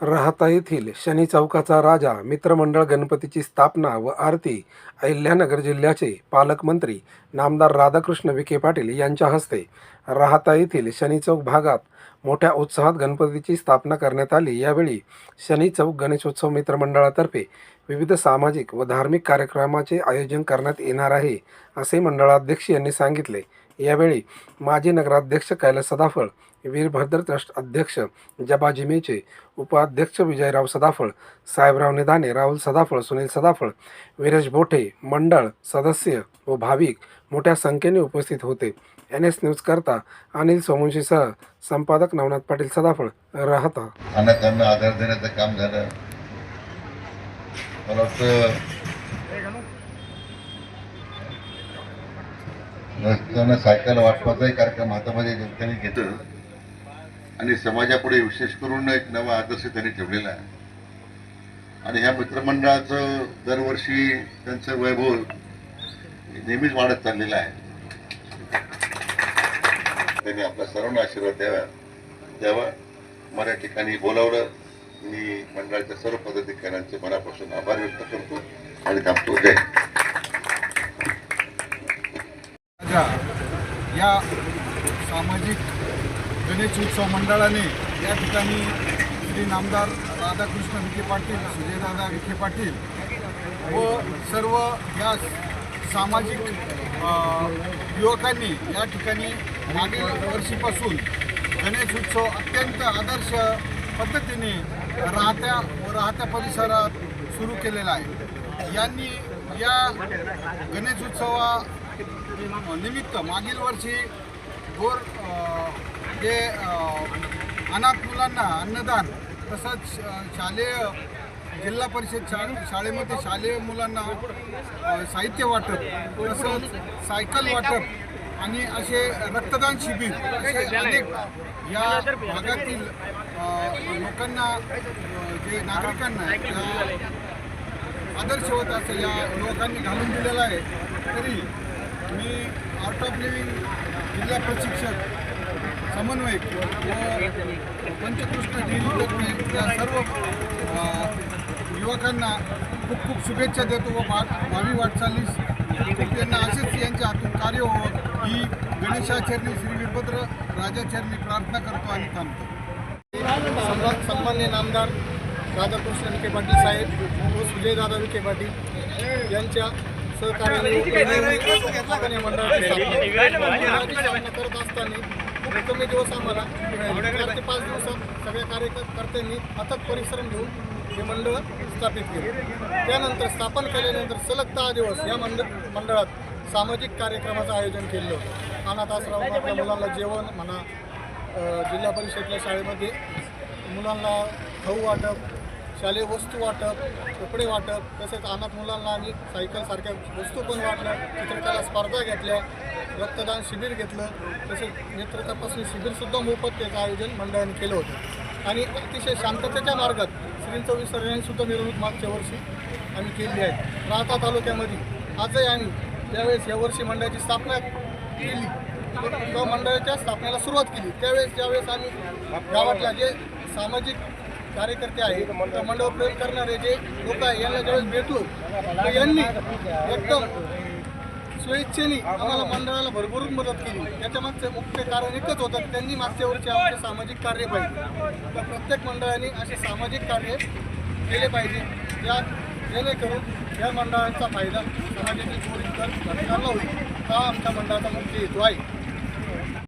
राहता येथील शनी चौकाचा राजा मित्रमंडळ गणपतीची स्थापना व आरती अहिल्यानगर जिल्ह्याचे पालकमंत्री नामदार राधाकृष्ण विखे पाटील यांच्या हस्ते राहता येथील शनी चौक भागात मोठ्या उत्साहात गणपतीची स्थापना करण्यात आली. यावेळी शनी चौक गणेशोत्सव मित्रमंडळातर्फे विविध सामाजिक व धार्मिक कार्यक्रमाचे आयोजन करण्यात येणार आहे असे मंडळाध्यक्ष यांनी सांगितले. यावेळी माजी नगराध्यक्ष कैलास सदाफळ वीरभद्र ट्रस्ट अध्यक्ष जबा जिमेचे उपाध्यक्ष विजयराव सदाफळ साहेबराव निदाने राहुल सदाफळ सुनील सदाफळ वीरज बोठे मंडळ सदस्य व भाविक मोठ्या संख्येने उपस्थित होते. एन एस न्यूजकरता अनिल सोमवंशीसह संपादक नवनाथ पाटील सदाफळ राहता. अनाथांना आधार देण्याचं काम झालं. मला वाटतं रस्त्यानं सायकल वाटपाचाही कार्यक्रम हातामध्ये जनतेने घेतलं. आणि समाजापुढे विशेष करून एक नवा आदर्श त्यांनी ठेवलेला आहे. आणि ह्या मित्रमंडळाचं दरवर्षी त्यांचं वैभव नेहमीच वाढत चाललेलं आहे. त्यांनी आपला सर्वांना आशीर्वाद द्यावा. द्यावा. मला ठिकाणी बोलावलं. मी मंडळाच्या सर्व पदाधिकाऱ्यांचे मनापासून आभार व्यक्त करतो आणि थांबतो. जय राजा या सामाजिक गणेश उत्सव मंडळाने या ठिकाणी श्री नामदार राधाकृष्ण विखे पाटील सुजयदादा विखे पाटील व सर्व या सामाजिक युवकांनी या ठिकाणी मागील वर्षीपासून गणेश उत्सव अत्यंत आदर्श पद्धतीने राहत्या व राहत्या परिसरात सुरू केलेला आहे. यांनी या गणेश उत्सवा निमित्त मागील वर्षी गोर जे अनाथ मुलांना अन्नदान तसंच शालेय जिल्हा परिषद शा शाळेमध्ये शालेय मुलांना साहित्य वाटप तसंच सायकल वाटप आणि असे रक्तदान शिबिर असे अनेक या भागातील लोकांना जे नागरिकांना या आदर्श होत असं या युवकांनी घालून दिलेला आहे. तरी मी आर्ट ऑफ लिव्हिंग जिल्हा प्रशिक्षक समन्वयक व पंचकृष्ण डेअरी या सर्व युवकांना खूप खूप शुभेच्छा देतो व भा भावी वाटचालीस त्यांना असेच यांच्या हातून कार्य व्हावं. ही गणेशाचरणी श्री वीरभद्र राजाचरणी प्रार्थना करतो आणि थांबतो. सम्राट सन्मान्य नामदार राधाकृष्ण विखे पाटील साहेब व सुजयदादा विखे पाटील यांच्या मंडळाची मंडळाची करत असताना खूप कमी दिवस आम्हाला चार ते पाच दिवसात सगळ्या कार्यकर्त्यांनी अथक परिश्रम घेऊन हे मंडळ स्थापित केले त्यानंतर स्थापन केल्यानंतर सलग दहा दिवस या मंडळ मंडळात सामाजिक कार्यक्रमाचं आयोजन केलं होतं अनाथ आश्रम आपल्या मुलांना जेवण म्हणा जिल्हा परिषदच्या शाळेमध्ये मुलांना खाऊ वाटप शालेय वस्तू वाटप कपडे वाटप तसेच अनाथ मुलांना आम्ही सायकलसारख्या वस्तू पण वाटल्या. चित्रकला स्पर्धा घेतल्या रक्तदान शिबिर घेतलं तसेच नेत्र तपासणी शिबिरसुद्धा मोफत त्याचं आयोजन मंडळाने केलं होतं. आणि अतिशय शांततेच्या मार्गात श्रींचं विसर्जनसुद्धा मिरवणूक मागच्या वर्षी आम्ही केली आहे. राहता तालुक्यामध्ये आजही आम्ही त्यावेळेस यावर्षी मंडळाची स्थापना केली मंडळाच्या स्थापनेला सुरुवात केली त्यावेळेस ज्यावेळेस आम्ही गावातल्या जे सामाजिक कार्यकर्ते आहेत. त्या मंडळ प्रयोग करणारे जे लोक आहे यांना ज्यावेळेस भेटलो तर यांनी एकदम स्वेच्छेने आम्हाला मंडळाला भरभरून मदत केली. त्याच्यामागचं मुख्य कारण एकच होतं की त्यांनी मागच्या वर्षी आमचे सामाजिक कार्य पाहिजे. तर प्रत्येक मंडळाने असे सामाजिक कार्य केले पाहिजे ज्या जेणेकरून या मंडळांचा फायदा समाजातील गोरीकर घटकांना होईल. हा आमच्या मंडळाचा मुख्य हेतू आहे.